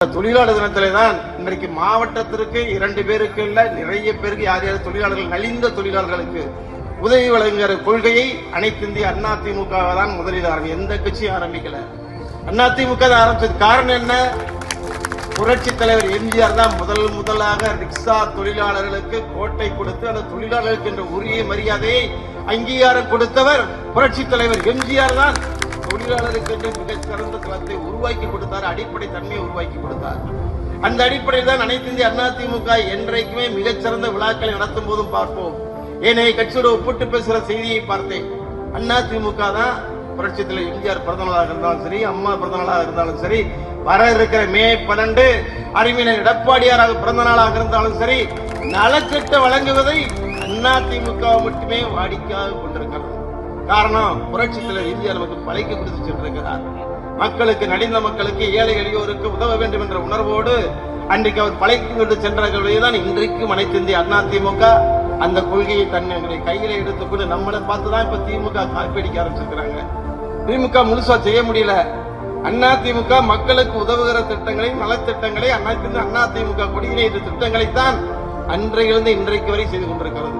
தொழிலாளர் தினத்திலே தான் இன்றைக்கு மாவட்டத்திற்கு இரண்டு பேருக்கு இல்ல நிறைய பேருக்கு யார் யார் தொழிலாளர்கள் நலிந்த தொழிலாளர்களுக்கு உதவி வழங்குகிற கொள்கையை அனைத்து இந்திய அண்ணா திமுக தான் முதலில் ஆரம்பி எந்த கட்சியும் ஆரம்பிக்கல. அண்ணா திமுக தான் ஆரம்பிச்சது. காரணம் என்ன? புரட்சி தலைவர் எம்ஜிஆர் தான் முதல் முதலாக ரிக்ஷா தொழிலாளர்களுக்கு கோட்டை கொடுத்து அந்த தொழிலாளர்களுக்கு என்ற உரிய மரியாதையை அங்கீகாரம் கொடுத்தவர் புரட்சி தலைவர் எம்ஜிஆர் தான். தொழிலாளருக்கு மிக சிறந்த தளத்தை உருவாக்கி கொடுத்தார் அடிப்படை தன்மையை உருவாக்கி கொடுத்தார். அந்த அடிப்படையில் தான் அனைத்து இந்திய அண்ணா திமுக என்றைக்குமே மிகச்சிறந்த விழாக்களை நடத்தும் போதும் பார்ப்போம். ஏனைய கட்சியோட ஒப்பிட்டு பேசுகிற செய்தியை பார்த்தேன். அண்ணா திமுக தான் புரட்சி எம்ஜிஆர் பிறந்த இருந்தாலும் சரி அம்மா பிறந்த இருந்தாலும் சரி வர இருக்கிற மே பன்னெண்டு அறிவினர் எடப்பாடியாராக பிறந்த நாளாக இருந்தாலும் சரி நலத்திட்டம் வழங்குவதை அண்ணா திமுக மட்டுமே வாடிக்கையாக கொண்டிருக்கிறது. காரணம் புரட்சி தலைவர் இந்தியா நமக்கு பழைக்க கொடுத்து சென்றிருக்கிறார். மக்களுக்கு நலிந்த மக்களுக்கு ஏழை எளியோருக்கு உதவ வேண்டும் என்ற உணர்வோடு அன்றைக்கு அவர் பழைத்து கொண்டு சென்ற தான் இன்றைக்கும் அனைத்து இந்திய அண்ணா திமுக அந்த கொள்கையை தன்னுடைய கையில எடுத்துக்கொண்டு நம்மளை பார்த்து தான் இப்ப திமுக காப்பீடிக்க ஆரம்பிச்சிருக்கிறாங்க. திமுக முழுசா செய்ய முடியல. அண்ணா திமுக மக்களுக்கு உதவுகிற திட்டங்களை நலத்திட்டங்களை அண்ணா அண்ணா திமுக திட்டங்களை தான் அன்றையிலிருந்து இன்றைக்கு வரை செய்து கொண்டிருக்கிறது.